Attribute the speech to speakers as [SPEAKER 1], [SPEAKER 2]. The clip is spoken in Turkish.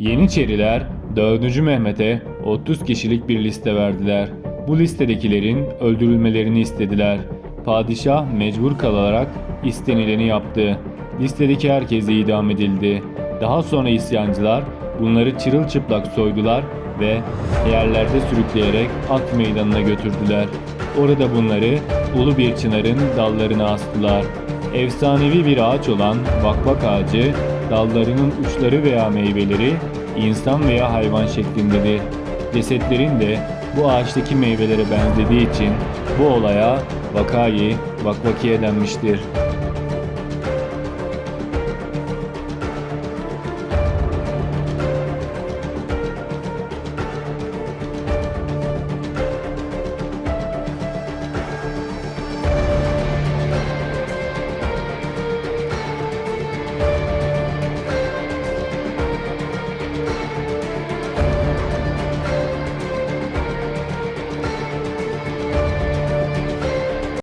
[SPEAKER 1] Yeniçeriler 4. Mehmet'e 30 kişilik bir liste verdiler. Bu listedekilerin öldürülmelerini istediler. Padişah mecbur kalarak istenileni yaptı. Listedeki herkes idam edildi. Daha sonra isyancılar bunları çırılçıplak soydular ve yerlerde sürükleyerek at meydanına götürdüler. Orada bunları ulu bir çınarın dallarına astılar. Efsanevi bir ağaç olan vakvak ağacı, dallarının uçları veya meyveleri insan veya hayvan şeklindedir. Cesetlerin de bu ağaçtaki meyvelere benzediği için bu olaya vakayı vakvakiye denmiştir.